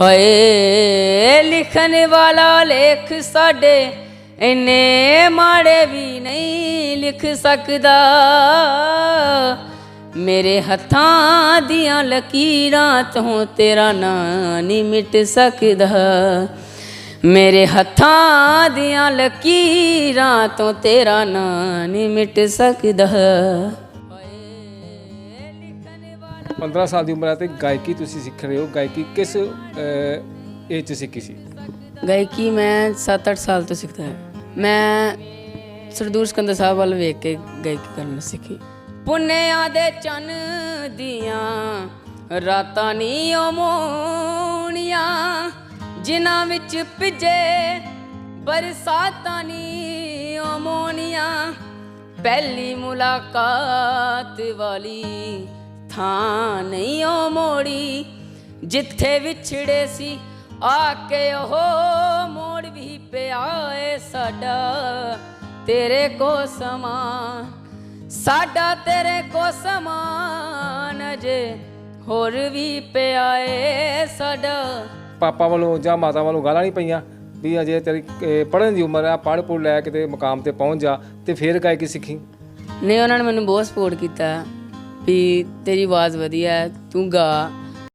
ਹਾਏ, ਲਿਖਣ ਵਾਲਾ ਲੇਖ ਸਾਡੇ ਇੰਨੇ ਮਾੜੇ ਵੀ ਨਹੀਂ ਲਿਖ ਸਕਦਾ। ਮੇਰੇ ਹੱਥਾਂ ਦੀਆਂ ਲਕੀਰਾਂ ਤੋਂ ਤੇਰਾ ਨਾਂ ਨਹੀਂ ਮਿਟ ਸਕਦਾ। ਮੇਰੇ ਹੱਥਾਂ ਦੀਆਂ ਲਕੀਰਾਂ ਤੋਂ ਤੇਰਾ ਨਾਂ ਨਹੀਂ ਮਿਟ ਸਕਦਾ। 15 ਸਾਲ ਦੀ ਉਮਰ ਹੈ ਤੇ ਗਾਇਕੀ ਤੁਸੀਂ ਸਿੱਖ ਰਹੇ ਹੋ। ਗਾਇਕੀ ਕਿਸ ਏਜ 'ਚ ਸਿੱਖੀ ਸੀ? ਗਾਇਕੀ ਮੈਂ 7-8 ਸਾਲ ਤੋਂ ਸਿੱਖਦਾ ਹਾਂ। ਮੈਂ ਸਰਦੂਰ ਸਿਕੰਦਰ ਸਾਹਿਬ ਵੱਲ ਵੇਖ ਕੇ ਗਾਇਕੀ ਕਰਨਾ ਸਿੱਖੀ। ਪੁੰਨਿਆਂ ਦੇ ਚੰਨ ਦੀਆਂ ਰਾਤਾਂ ਨੀ ਮੋਣੀਆਂ, ਜਿਨ੍ਹਾਂ ਵਿੱਚ ਭਿੱਜੇ ਬਰਸਾਤਾਂ ਨੀ ਮੋਣੀਆਂ। ਪਹਿਲੀ ਮੁਲਾਕਾਤ ਵਾਲੀ ਥਾਂ ਨਹੀਂ ਓ ਮੋੜੀ ਜਿੱਥੇ ਵਿਛੜੇ ਸੀ ਆ ਕੇ ਉਹ ਮੋੜ ਵੀ ਪਿਆ ਏ ਸਾਡਾ ਤੇਰੇ ਕੋ ਸਮਾਨ ਸਾਡਾ ਤੇਰੇ ਕੋ ਸਮਾਨ ਜੇ ਹੋਰ ਵੀ ਪਿਆ ਏ ਸਾਡਾ। ਪਾਪਾ ਵੱਲੋਂ ਜਾਂ ਮਾਤਾ ਵੱਲੋਂ ਗਾਲਾਂ ਨਹੀਂ ਪਈਆਂ ਵੀ ਅਜੇ ਤੇਰੀ ਪੜ੍ਹਨ ਦੀ ਉਮਰ ਆ ਪੜ੍ਹ ਪੁੜ ਲੈ ਕਿਤੇ ਮੁਕਾਮ ਤੇ ਪਹੁੰਚ ਜਾ ਤੇ ਫੇਰ ਗਾਇਕੀ ਸਿੱਖੀ? ਨੇ ਉਹਨਾਂ ਨੇ ਮੈਨੂੰ ਬਹੁਤ ਸਪੋਰਟ ਕੀਤਾ। ਵੀ ਤੇਰੀ ਆਵਾਜ਼ ਵਧੀਆ ਹੈ ਤੂੰ ਗਾ।